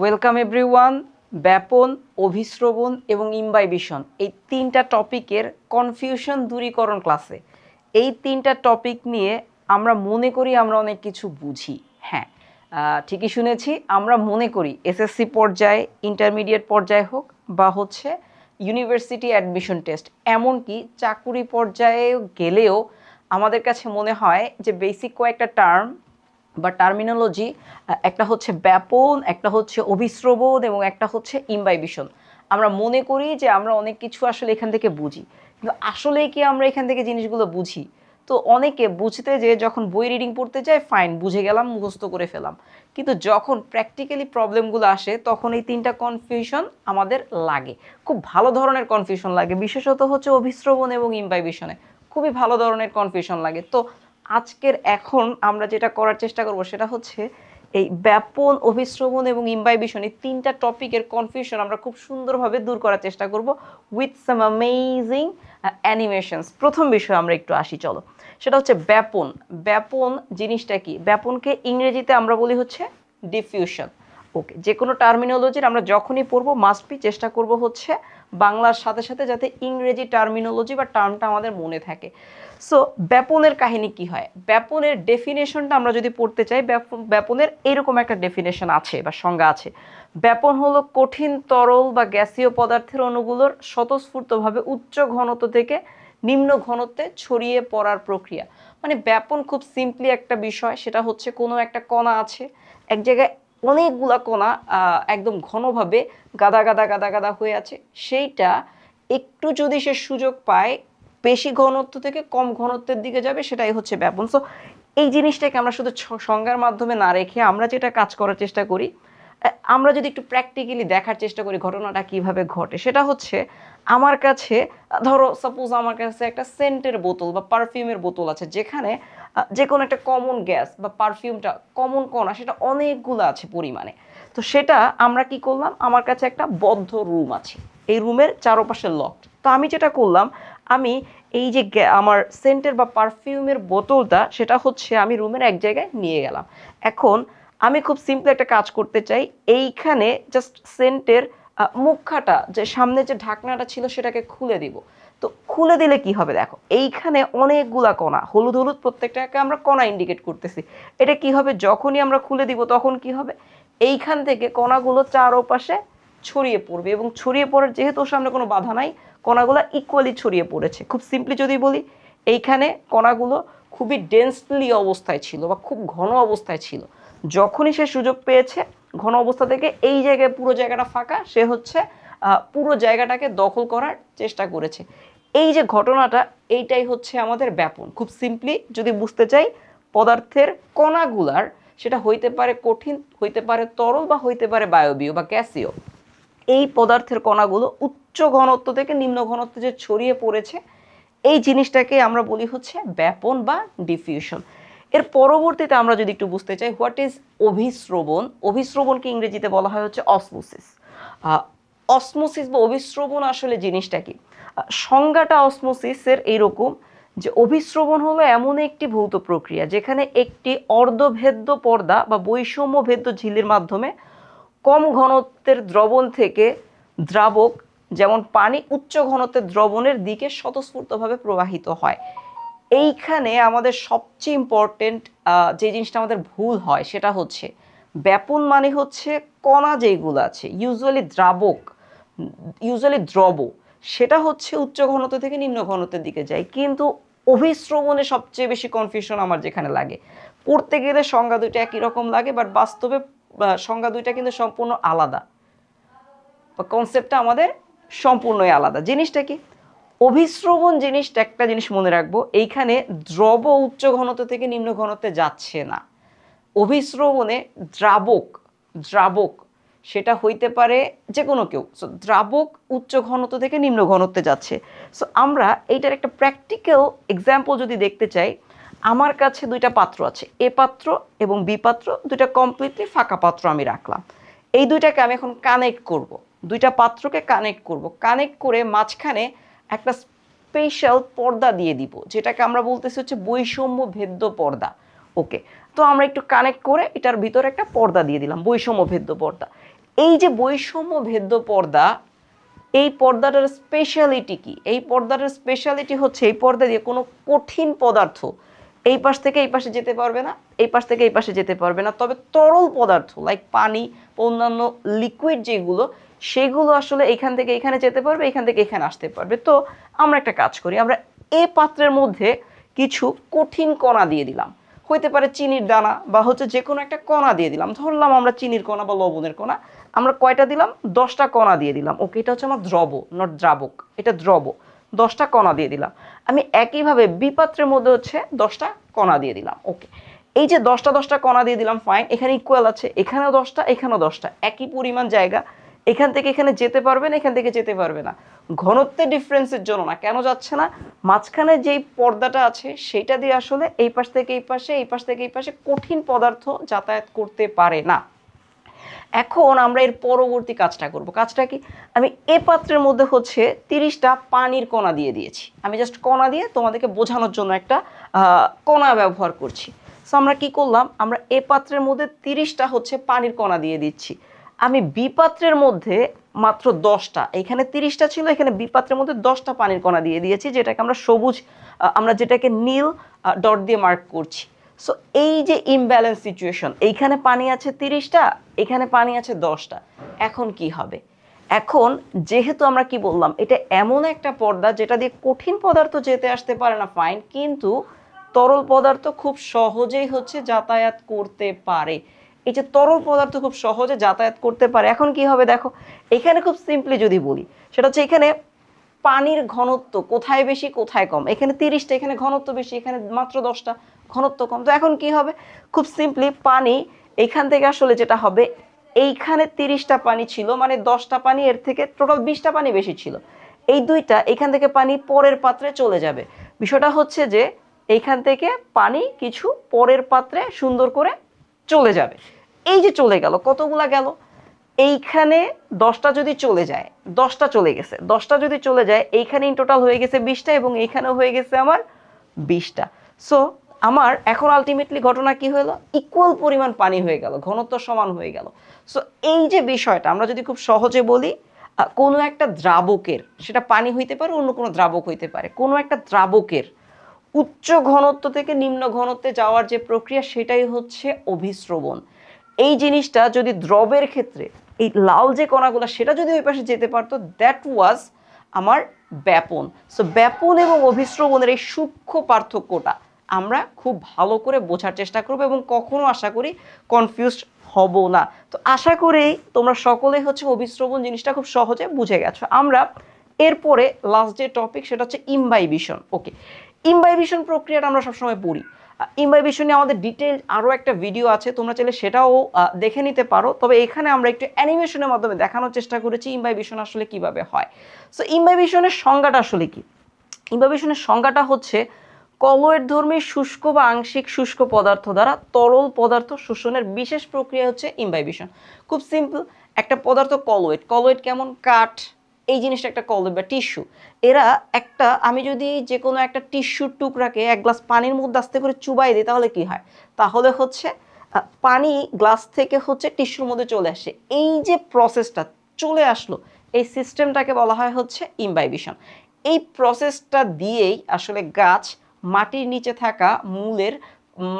Welcome everyone ব্যাপন, অভিশ্রবণ এবং ইম্বাইবিশন এই তিনটা টপিকের কনফিউশন দূরীকরণ ক্লাসে এই তিনটা টপিক নিয়ে আমরা মনে করি আমরা অনেক কিছু বুঝি। হ্যাঁ ঠিকই শুনেছি, আমরা মনে করি এসএসসি পর্যায়ে ইন্টারমিডিয়েট পর্যায়ে হোক বা হচ্ছে ইউনিভার্সিটি অ্যাডমিশন টেস্ট এমনকি চাকুরি পর্যায়ে গেলেও আমাদের কাছে মনে হয় যে বেসিক কয়েকটা টার্ম বা টার্মিনোলজি একটা হচ্ছে ব্যাপন, একটা হচ্ছে অভিশ্রবণ এবং একটা হচ্ছে ইম্বাইবিশন আমরা মনে করি যে আমরা অনেক কিছু আসলে এখান থেকে বুঝি, কিন্তু আসলে কি আমরা এখান থেকে জিনিসগুলো বুঝি? তো অনেকে বুঝতে যে যখন বই রিডিং পড়তে যায় ফাইন বুঝে গেলাম, মুখস্থ করে ফেলাম। কিন্তু যখন প্র্যাকটিক্যালি প্রবলেমগুলো আসে, তখন এই তিনটা কনফিউশন আমাদের লাগে। খুব ভালো ধরনের কনফিউশন লাগে, বিশেষত হচ্ছে অভিশ্রবণ এবং ইম্বাইবিশনে খুবই ভালো ধরনের কনফিউশন লাগে। তো আজকের এখন আমরা যেটা করার চেষ্টা করব সেটা হচ্ছে এই ব্যাপন অভিশ্রবণ এবং ইম্বাইবিশন এই তিনটা টপিকের কনফিউশন আমরা খুব সুন্দরভাবে দূর করার চেষ্টা করব উইথ সাম অ্যামেজিং অ্যানিমেশনস প্রথম বিষয় আমরা একটু আসি, চলো। সেটা হচ্ছে ব্যাপন। ব্যাপন জিনিসটা কি? ব্যাপনকে ইংরেজিতে আমরা বলি হচ্ছে ডিফিউশন ওকে যে কোনো টার্মিনোলজির আমরা যখনই পড়ব মাস্ট বি চেষ্টা করব হচ্ছে বাংলার সাথে সাথে যাতে ইংরেজি টার্মিনোলজি বা টার্মটা আমাদের মনে থাকে। সো ব্যাপনের কাহিনী কি হয়? ব্যাপনের ডেফিনেশনটা আমরা যদি পড়তে চাই, ব্যাপ- ব্যাপনের এরকম একটা ডেফিনেশন আছে বা সংজ্ঞা আছে। ব্যাপন হলো কঠিন, তরল বা গ্যাসীয় পদার্থের অণুগুলোর স্বতঃস্ফূর্তভাবে উচ্চ ঘনত্ব থেকে নিম্ন ঘনত্বে ছড়িয়ে পড়ার প্রক্রিয়া। মানে ব্যাপন খুব সিম্পলি একটা বিষয়, সেটা হচ্ছে কোনো একটা কণা আছে, এক জায়গায় অনেকগুলা কণা একদম ঘনভাবে গাদা গাদা গাদা গাদা হয়ে আছে। সেইটা একটু যদি সে সুযোগ পায়, বেশি ঘনত্ব থেকে কম ঘনত্বের দিকে যাবে, সেটাই হচ্ছে ব্যাপন। সো এই জিনিসটাকে আমরা শুধু সংজ্ঞার মাধ্যমে না রেখে আমরা যেটা কাজ করার চেষ্টা করি আমরা যদি একটু প্র্যাকটিক্যালি দেখার চেষ্টা করি ঘটনাটা কীভাবে ঘটে, সেটা হচ্ছে আমার কাছে, ধরো সাপোজ আমার কাছে একটা সেন্টের বোতল বা পারফিউমের বোতল আছে, যেখানে যে কোনো একটা কমন গ্যাস বা পারফিউমটা কমন কণা, সেটা অনেকগুলো আছে পরিমাণে। তো সেটা আমরা কি করলাম? আমার কাছে একটা বদ্ধ রুম আছে। এই রুমের চারপাশে লকড তো আমি যেটা করলাম, আমি এই যে আমার সেন্টের বা পারফিউমের বোতলটা, সেটা হচ্ছে আমি রুমের এক জায়গায় নিয়ে গেলাম। এখন আমি খুব সিম্পল একটা কাজ করতে চাই। এইখানে জাস্ট সেন্টের মুখাটা যে সামনে যে ঢাকনাটা ছিল, সেটাকে খুলে দিব। তো খুলে দিলে কি হবে দেখো? এইখানে অনেকগুলা কণা, হলুদ হলুদ প্রত্যেকটাকে আমরা কণা ইন্ডিকেট করতেছি। এটা কি হবে? যখনই আমরা খুলে দিব তখন কি হবে? এইখান থেকে কণাগুলো চারপাশে ছড়িয়ে পড়বে এবং ছড়িয়ে পড়ার যেহেতু সামনে কোনো বাধা নাই, কণাগুলো ইকুয়ালি ছড়িয়ে পড়েছে। খুব সিম্পলি যদি বলি, এইখানে কণাগুলো খুবই ডেন্সলি অবস্থায় ছিল বা খুব ঘন অবস্থায় ছিল। যখনই সে সুযোগ পেয়েছে, ঘন অবস্থা থেকে এই জায়গায় পুরো জায়গাটা ফাঁকা, সে হচ্ছে পুরো জায়গাটাকে দখল করার চেষ্টা করেছে। এই যে ঘটনাটা, এইটাই হচ্ছে আমাদের ব্যাপন। খুব সিম্পলি যদি বুঝতে চাই, পদার্থের কণাগুলার, সেটা হইতে পারে কঠিন, হইতে পারে তরল বা হইতে পারে বায়বীয় বা গ্যাসীয় এই পদার্থের কণাগুলো উচ্চ ঘনত্ব থেকে নিম্ন ঘনত্বে যে ছড়িয়ে পড়েছে, এই জিনিসটাকে আমরা বলি হচ্ছে ব্যাপন বা ডিফিউশন এর পরবর্তীতে আমরা যদি একটু বুঝতে চাই হোয়াট ইজ অভিশ্রবণ অভিশ্রবণকে ইংরেজিতে বলা হয় হচ্ছে অসমোসিস অসমোসিস বা অভিশ্রবণ আসলে জিনিসটা কি? সংজ্ঞাটা অসমোসিসের এইরকম যে অভিশ্রবণ হলো এমন একটি ভৌত প্রক্রিয়া যেখানে একটি অর্ধভেদ্য পর্দা বা বৈষম্য ভেদ্য ঝিল্লির মাধ্যমে কম ঘনত্বের দ্রবণ থেকে দ্রাবক, যেমন পানি উচ্চ ঘনত্বের দ্রবণের দিকে স্বতঃস্ফূর্তভাবে প্রবাহিত হয়। এইখানে আমাদের সবচেয়ে ইম্পর্টেন্ট যে জিনিসটা আমাদের ভুল হয় সেটা হচ্ছে ব্যাপন মানে হচ্ছে কণা যেইগুলো আছে ইউজুয়ালি দ্রাবক ইউজুয়ালি দ্রব সেটা হচ্ছে উচ্চ ঘনত্ব থেকে নিম্ন ঘনত্বের দিকে যায়। কিন্তু অভিশ্রবণে সবচেয়ে বেশি কনফিউশন আমার যেখানে লাগে। পড়তে গেলে সংজ্ঞা দুইটা একই রকম লাগে বাট বাস্তবে সংজ্ঞা দুইটা কিন্তু সম্পূর্ণ আলাদা। কনসেপ্টটা আমাদের সম্পূর্ণই আলাদা। জিনিসটা কি? অভিশ্রবণ জিনিসটা একটা জিনিস মনে রাখব, এইখানে দ্রব উচ্চ ঘনত্ব থেকে নিম্ন ঘনত্বে যাচ্ছে না। অভিশ্রবণে দ্রাবক দ্রাবক সেটা হইতে পারে যে কোনো কেউ। সো দ্রাবক উচ্চ ঘনত্ব থেকে নিম্ন ঘনত্বে যাচ্ছে। সো আমরা এইটার একটা প্র্যাকটিক্যাল এক্সাম্পল যদি দেখতে চাই, আমার কাছে দুইটা পাত্র আছে। এ পাত্র এবং বি পাত্র, দুইটা কমপ্লিটলি ফাঁকা পাত্র আমি রাখলাম। এই দুইটাকে আমি এখন কানেক্ট করব। দুইটা পাত্রকে কানেক্ট করব। কানেক্ট করে মাঝখানে একটা স্পেশাল পর্দা দিয়ে দিব, যেটাকে আমরা বলতেছি হচ্ছে বৈষম্য ভেদ্য পর্দা। ওকে তো আমরা একটু কানেক্ট করে এটার ভিতরে একটা পর্দা দিয়ে দিলাম, বৈষম্য ভেদ্য পর্দা। এই যে বৈষম্য ভেদ্য পর্দা, এই পর্দাটার স্পেশালিটি কি? এই পর্দাটার স্পেশালিটি হচ্ছে এই পর্দা দিয়ে কোনো কঠিন পদার্থ এই পাশ থেকে এই পাশে যেতে পারবে না, এই পাশ থেকে এই পাশে যেতে পারবে না। তবে তরল পদার্থ লাইক পানি, অন্যান্য লিকুইড যেগুলো, সেগুলো আসলে এখান থেকে এখানে যেতে পারবে, এখান থেকে এখানে আসতে পারবে। তো আমরা একটা কাজ করি, আমরা এ পাত্রের মধ্যে কিছু কঠিন কণা দিয়ে দিলাম। হইতে পারে চিনির দানা বা হচ্ছে যে কোনো একটা কণা দিয়ে দিলাম। ধরলাম আমরা চিনির কণা বা লবণের কণা। আমরা কয়টা দিলাম? দশটা কণা দিয়ে দিলাম। ওকে, এটা হচ্ছে আমার দ্রব নট দ্রাবক। এটা দ্রব, দশটা কণা দিয়ে দিলাম। আমি একইভাবে বিপাত্রের মধ্যে হচ্ছে দশটা কণা দিয়ে দিলাম। ওকে, এই যে দশটা দশটা কণা দিয়ে দিলাম ফাইন এখানে ইকুয়াল আছে। এখানেও দশটা এখানেও দশটা। একই পরিমাণ জায়গা এখান থেকে এখানে যেতে পারবে না এখান থেকে যেতে পারবে না। ঘনত্বের ডিফারেন্সের জন্য না, কেন যাচ্ছে না? মাঝখানে যেই পর্দাটা আছে, সেটা দিয়ে আসলে এই পাশ থেকে এই পাশে, এই পাশ থেকে এই পাশে কঠিন পদার্থ যাতায়াত করতে পারে না। এখন আমরা এর পরবর্তী কাজটা করব। কাজটা কি? আমি এ পাত্রের মধ্যে হচ্ছে তিরিশটা পানির কণা দিয়ে দিয়েছি। আমি জাস্ট কণা দিয়ে তোমাদেরকে বোঝানোর জন্য একটা কণা ব্যবহার করছি। সো আমরা কি করলাম? আমরা এ পাত্রের মধ্যে তিরিশটা হচ্ছে পানির কণা দিয়ে দিচ্ছি। আমি বিপাত্রের মধ্যে মাত্র দশটা, এখানে তিরিশটা ছিল, এখানে বিপাত্রের মধ্যে দশটা পানির কণা দিয়ে দিয়েছি, যেটাকে আমরা সবুজ আমরা যেটাকে নীল ডট দিয়ে মার্ক করছি। সো এই যে ইমব্যালেন্স সিচুয়েশন এইখানে পানি আছে তিরিশটা, এখানে পানি আছে দশটা, এখন কি হবে? এখন যেহেতু আমরা কি বললাম, এটা এমন একটা পর্দা যেটা দিয়ে কঠিন পদার্থ যেতে আসতে পারে না ফাইন কিন্তু তরল পদার্থ খুব সহজেই হচ্ছে যাতায়াত করতে পারে। এই যে তরল পদার্থ খুব সহজে যাতায়াত করতে পারে। এখন কি হবে দেখো, এখানে খুব সিম্পলি যদি বলি, সেটা হচ্ছে এখানে পানির ঘনত্ব কোথায় বেশি, কোথায় কম? এখানে তিরিশটা, এখানে ঘনত্ব বেশি, এখানে মাত্র দশটা, ঘনত্ব কম। তো এখন কি হবে? খুব সিম্পলি পানি এইখান থেকে আসলে যেটা হবে, এইখানে তিরিশটা পানি ছিল মানে দশটা পানি, এর থেকে টোটাল বিশটা পানি বেশি ছিল। এই দুইটা এখান থেকে পানি পরের পাত্রে চলে যাবে। বিষয়টা হচ্ছে যে এইখান থেকে পানি কিছু পরের পাত্রে সুন্দর করে চলে যাবে। এই যে চলে গেল, কতগুলা গেল? এইখানে দশটা যদি চলে যায়, দশটা চলে গেছে, দশটা যদি চলে যায়, এইখানে ইন টোটাল হয়ে গেছে বিশটা এবং এইখানেও হয়ে গেছে আমার বিশটা। সো আমার এখন আলটিমেটলি ঘটনা কি হলো? ইকুয়াল পরিমাণ পানি হয়ে গেল, ঘনত্ব সমান হয়ে গেল। সো এই যে বিষয়টা, আমরা যদি খুব সহজে বলি কোনো একটা দ্রাবকের, সেটা পানি হইতে পারে, অন্য কোনো দ্রাবক হইতে পারে, কোনো একটা দ্রাবকের উচ্চ ঘনত্ব থেকে নিম্ন ঘনত্বে যাওয়ার যে প্রক্রিয়া, সেটাই হচ্ছে অভিস্রবণ। এই জিনিসটা যদি দ্রবের ক্ষেত্রে, এই লাল যে কণাগুলো, সেটা যদি ওই পাশে যেতে পারতো দ্যাট ওয়াজ আমার ব্যাপন। সো ব্যাপন এবং অভিস্রবণের এই সূক্ষ্ম পার্থক্যটা আমরা খুব ভালো করে বোঝার চেষ্টা করব এবং কখনো আশা করি কনফিউজড হব না। তো আশা করি তোমরা সকলেই হচ্ছে অভিস্রবণ জিনিসটা খুব সহজে বুঝে গেছো। আমরা এরপরে লাস্ট যে টপিক সেটা হচ্ছে ইমবাইবিশন ওকে ইমবাইবিশন প্রক্রিয়াটা আমরা সবসময় পড়ি। ইমবাইবিশন নিয়ে আমাদের ডিটেল আরও একটা ভিডিও আছে, তোমরা চাইলে সেটাও দেখে নিতে পারো। তবে এখানে আমরা একটু অ্যানিমেশনের মাধ্যমে দেখানোর চেষ্টা করেছি ইমবাইবিশন আসলে কীভাবে হয়। সো ইমবাইবিশনের সংজ্ঞাটা আসলে কি? ইমবাইবিশনের সংজ্ঞাটা হচ্ছে কলয়েড ধর্মী শুষ্ক বা আংশিক শুষ্ক পদার্থ দ্বারা তরল পদার্থ শোষণের বিশেষ প্রক্রিয়া হচ্ছে ইমবাইবিশন খুব সিম্পল একটা পদার্থ কলয়েড। কলয়েড কেমন? কাঠ এই জিনিসটা একটা কলয়েড বা টিস্যু। এরা একটা, আমি যদি যে কোনো একটা টিস্যুর টুকরাকে এক গ্লাস পানির মধ্যে আস্তে করে চুবাই দিই, তাহলে কি হয়? তাহলে হচ্ছে পানি গ্লাস থেকে হচ্ছে টিস্যুর মধ্যে চলে আসে। এই যে প্রসেসটা চলে আসলো, এই সিস্টেমটাকে বলা হয় হচ্ছে ইমবাইবিশন এই প্রসেসটা দিয়েই আসলে গাছ মাটির নিচে থাকা মূলের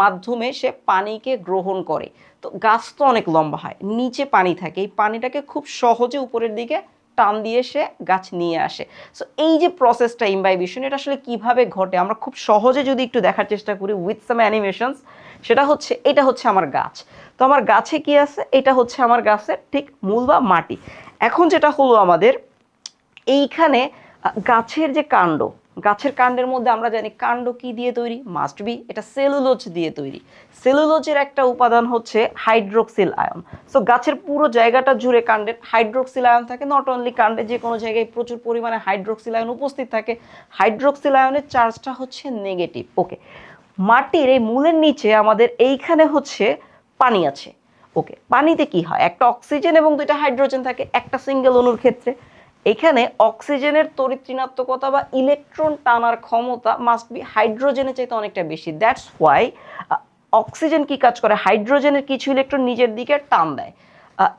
মাধ্যমে সে পানিকে গ্রহণ করে। তো গাছ তো অনেক লম্বা হয়, নিচে পানি থাকে। এই পানিটাকে খুব সহজে উপরের দিকে টান দিয়ে সে গাছ নিয়ে আসে। সো এই যে প্রসেসটা ইমবাইবিশন এটা আসলে কীভাবে ঘটে? আমরা খুব সহজে যদি একটু দেখার চেষ্টা করি উইথ সাম অ্যানিমেশনস সেটা হচ্ছে, এটা হচ্ছে আমার গাছ। তো আমার গাছে কি আছে? এটা হচ্ছে আমার গাছের ঠিক মূল বা মাটি। এখন যেটা হলো আমাদের, এইখানে গাছের যে কাণ্ড গাছের কাণ্ডের মধ্যে আমরা জানি কাণ্ড কি দিয়ে তৈরি? মাস্ট বি এটা সেলুলোজ দিয়ে তৈরি। সেলুলোজের একটা উপাদান হচ্ছে হাইড্রোক্সিল আয়ন সো গাছের পুরো জায়গাটা জুড়ে কাণ্ডের হাইড্রোক্সিল আয়ন থাকে। নট অনলি কাণ্ডে, যে কোনো জায়গায় প্রচুর পরিমাণে হাইড্রোক্সিল আয়ন উপস্থিত থাকে। হাইড্রোক্সিল আয়নের চার্জটা হচ্ছে নেগেটিভ ওকে মাটির এই মূলের নিচে আমাদের এইখানে হচ্ছে পানি আছে ওকে পানিতে কি হয়? একটা অক্সিজেন এবং দুইটা হাইড্রোজেন থাকে, একটা সিঙ্গেল অণুর ক্ষেত্রে। এখানে অক্সিজেনের তড়িৎ-ঋণাত্মকতা বা ইলেকট্রন টানার ক্ষমতা মাস্ট বি হাইড্রোজেনের চাইতে অনেকটা বেশি। দ্যাটস ওয়াই অক্সিজেন কি কাজ করে? হাইড্রোজেনের কিছু ইলেকট্রন নিজের দিকে টান দেয়।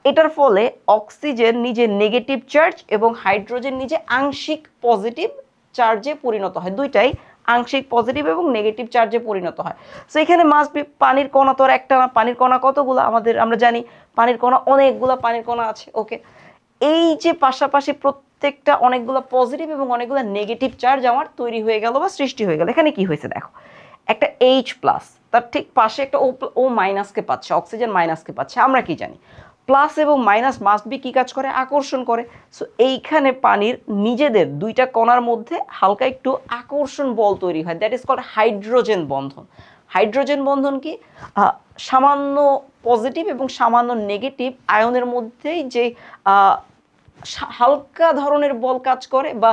এটার ফলে অক্সিজেন নিজে নেগেটিভ চার্জ এবং হাইড্রোজেন নিজে আংশিক পজিটিভ চার্জে পরিণত হয়। দুইটাই আংশিক পজিটিভ এবং নেগেটিভ চার্জে পরিণত হয়। সো এখানে মাস্ট বি পানির কণা তো আর একটা না পানির কণা কতগুলো? আমাদের, আমরা জানি পানির কণা অনেকগুলো, পানির কণা আছে ওকে এই যে পাশাপাশি প্রত্যেকটা অনেকগুলো পজিটিভ এবং অনেকগুলো নেগেটিভ চার্জ আমার তৈরি হয়ে গেল বা সৃষ্টি হয়ে গেল। এখানে কি হয়েছে দেখো? একটা এইচ প্লাস তার ঠিক পাশে একটা ও ও মাইনাসকে পাচ্ছে অক্সিজেন মাইনাসকে পাচ্ছে, আমরা কি জানি? প্লাস এবং মাইনাস মাস্ট বি কী কাজ করে? আকর্ষণ করে। সো এইখানে পানির নিজেদের দুইটা কণার মধ্যে হালকা একটু আকর্ষণ বল তৈরি হয়। দ্যাট ইজ কল্ড হাইড্রোজেন বন্ধন। হাইড্রোজেন বন্ধন কি? সামান্য পজিটিভ এবং সামান্য নেগেটিভ আয়নের মধ্যেই যে হালকা ধরনের বল কাজ করে বা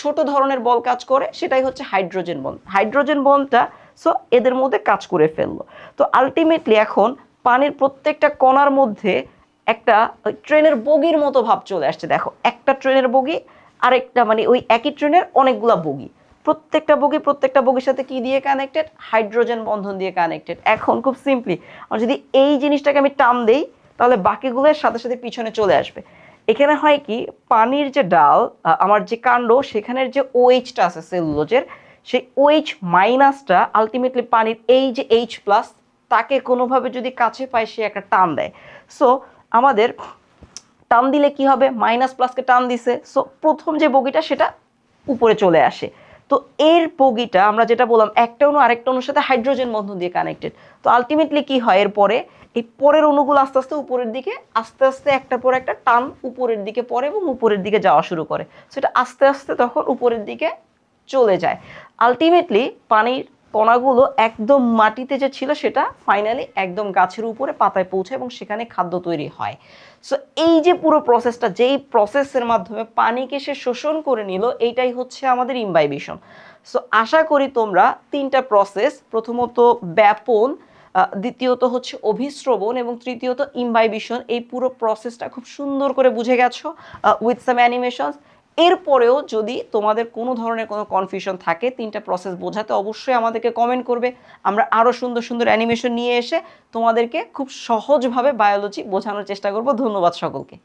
ছোট ধরনের বল কাজ করে, সেটাই হচ্ছে হাইড্রোজেন বন্ড হাইড্রোজেন বন্ডটা সো এদের মধ্যে কাজ করে ফেলল। তো আলটিমেটলি এখন পানির প্রত্যেকটা কণার মধ্যে একটা ট্রেনের বগির মতো ভাব চলে আসছে। দেখো, একটা ট্রেনের বগি, আরেকটা মানে ওই একই ট্রেনের অনেকগুলা বগি। প্রত্যেকটা বগি, প্রত্যেকটা বগির সাথে কি দিয়ে কানেক্টেড হাইড্রোজেন বন্ধন দিয়ে কানেক্টেড এখন খুব সিম্পলি যদি এই জিনিসটাকে আমি টান দেই, তাহলে বাকিগুলোর সাথে সাথে পিছনে চলে আসবে। এখানে হয় কি, পানির যে ডাল আমার যে কাণ্ড, সেখানের যে ওএইচটা আছে সেলুলোজের, সেই ওএইচ মাইনাসটা আলটিমেটলি পানির এই যে এইচ প্লাস তাকে কোনোভাবে যদি কাছে পায়, সে একটা টান দেয়। সো আমাদের টান দিলে কি হবে? মাইনাস প্লাসকে টান দিছে। সো প্রথম যে বগিটা, সেটা উপরে চলে আসে। তো এর পগিটা আমরা যেটা বললাম, একটা অণু আরেকটা অণুর সাথে হাইড্রোজেন বন্ধন দিয়ে কানেক্টেড। তো আলটিমেটলি কি হয় এর পরে এই পরের অণুগুলো আস্তে আস্তে উপরের দিকে, আস্তে আস্তে একটা পর একটা টান উপরের দিকে পড়ে এবং উপরের দিকে যাওয়া শুরু করে। সেটা আস্তে আস্তে তখন উপরের দিকে চলে যায়। আলটিমেটলি পানির কণাগুলো একদম মাটিতে যে ছিল সেটা ফাইনালি একদম গাছের উপরে পাতায় পৌঁছায় এবং সেখানে খাদ্য তৈরি হয়। সো এই যে পুরো প্রসেসটা যেই প্রসেসের মাধ্যমে পানিকে সে শোষণ করে নিল, এইটাই হচ্ছে আমাদের ইমবাইবিশন সো আশা করি তোমরা তিনটা প্রসেস প্রথমত ব্যাপন দ্বিতীয়ত হচ্ছে অভিশ্রবণ এবং তৃতীয়ত ইমবাইবিশন এই পুরো প্রসেসটা খুব সুন্দর করে বুঝে গেছো উইথ সাম অ্যানিমেশনস এরপরেও যদি তোমাদের কোনো ধরনের কোনো কনফিউশন থাকে, তিনটা প্রসেস বোঝাতে অবশ্যই আমাদেরকে কমেন্ট করবে। আমরা আরও সুন্দর সুন্দর অ্যানিমেশন নিয়ে এসে তোমাদেরকে খুব সহজভাবে বায়োলজি বোঝানোর চেষ্টা করব। ধন্যবাদ সকলকে।